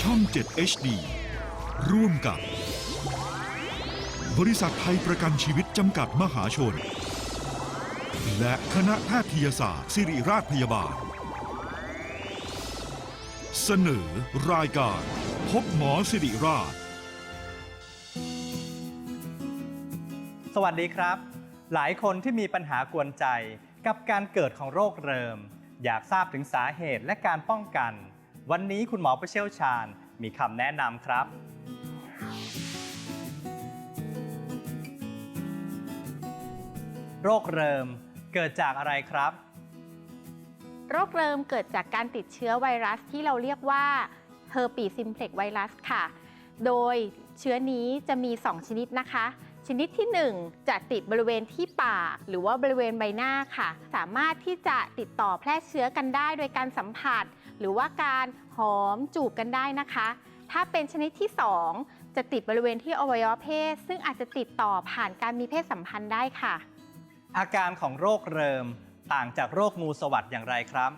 ช่อง 7 HD ร่วมกับ บริษัทไทยประกันชีวิตจำกัดมหาชน และคณะแพทยศาสตร์ศิริราชพยาบาล เสนอรายการ พบหมอสิริราช สวัสดีครับ หลายคนที่มีปัญหากวนใจกับการเกิดของโรคเริม อยากทราบถึงสาเหตุและการป้องกัน วันนี้คุณหมอผู้เชี่ยวชาญมีคำแนะนำครับ โรคเริมเกิดจากอะไรครับ โรคเริมเกิดจากการติดเชื้อไวรัสที่เราเรียกว่า herpes simplex ไวรัสค่ะ โดยเชื้อนี้จะมี 2 ชนิดนะคะ ชนิดที่ 1 จะติดบริเวณที่ปากหรือว่าบริเวณใบหน้าค่ะ สามารถที่จะติดต่อแพร่เชื้อกันได้โดยการสัมผัส หรือว่าการหอมจูบกันได้นะคะ ถ้าเป็นชนิดที่ 2 จะติดบริเวณที่อวัยวะเพศ ซึ่งอาจจะติดต่อผ่านการมีเพศสัมพันธ์ได้ค่ะ อาการของโรคเริมต่างจากโรคงูสวัสด์อย่างไรครับ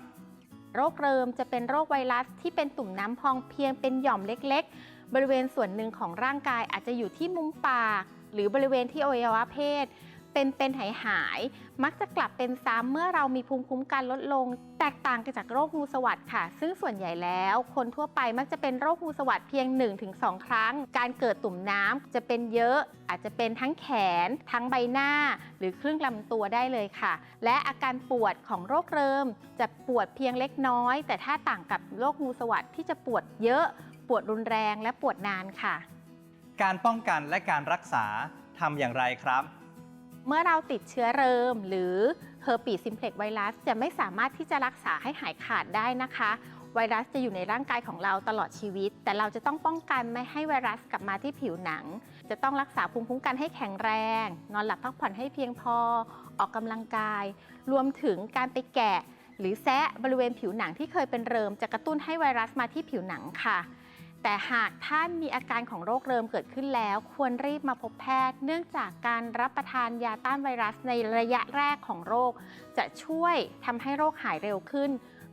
โรคเริมจะเป็นโรคไวรัสที่เป็นตุ่มน้ำพองเพียงเป็นหย่อมเล็ก ๆ บริเวณส่วนหนึ่งของร่างกายอาจจะอยู่ที่มุมปาก หรือบริเวณที่อวัยวะเพศ เป็นเป็นหายหายๆมักจะกลับเป็นซ้ำเมื่อเรามีภูมิคุ้มกันลดลง แตกต่างกันจากโรคงูสวัสดค่ะ ซึ่งส่วนใหญ่แล้ว คนทั่วไปมักจะเป็นโรคงูสวัสดเพียง 1-2 ครั้ง การเกิดตุ่มน้ำจะเป็นเยอะ อาจจะเป็นทั้งแขน ทั้งใบหน้า หรือครึ่งลำตัวได้เลยค่ะ และอาการปวดของโรคเริมจะปวดเพียงเล็กน้อย แต่ถ้าต่างกับโรคงูสวัสดที่จะปวดเยอะ ปวดรุนแรงและปวดนานค่ะ การป้องกันและการรักษาทำอย่างไรครับ เมื่อเราติดเชื้อเริมหรือ herpes simplex ไวรัสจะไม่สามารถที่จะรักษาให้หายขาดได้นะคะ ไวรัสจะอยู่ในร่างกายของเราตลอดชีวิต แต่เราจะต้องป้องกันไม่ให้ไวรัสกลับมาที่ผิวหนัง จะต้องรักษาภูมิคุ้มกันให้แข็งแรง นอนหลับพักผ่อนให้เพียงพอ ออกกำลังกาย รวมถึงการไปแกะ หรือแซะบริเวณผิวหนังที่เคยเป็นเริม จะกระตุ้นให้ไวรัสมาที่ผิวหนังค่ะ แต่หากท่านมีอาการของโรคเริมเกิดขึ้นแล้ว ควรรีบมาพบแพทย์ เนื่องจากการรับประทานยาต้านไวรัสในระยะแรกของโรค จะช่วยทำให้โรคหายเร็วขึ้น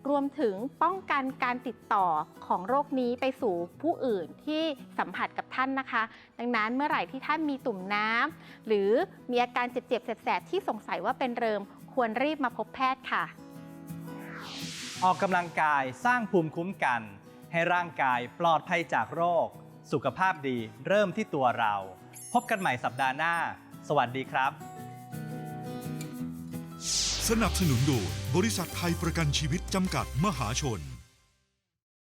รวมถึงป้องกันการติดต่อของโรคนี้ไปสู่ผู้อื่นที่สัมผัสกับท่านนะคะ ดังนั้นเมื่อไหร่ที่ท่านมีตุ่มน้ำหรือมีอาการเจ็บๆแสบๆที่สงสัยว่าเป็นเริม ควรรีบมาพบแพทย์ค่ะ ออกกำลังกายสร้างภูมิคุ้มกัน ให้ร่างกายปลอดภัยจากโรค สุขภาพดีเริ่มที่ตัวเรา พบกันใหม่สัปดาห์หน้า สวัสดีครับ สนับสนุนโดยบริษัทไทยประกันชีวิตจำกัดมหาชน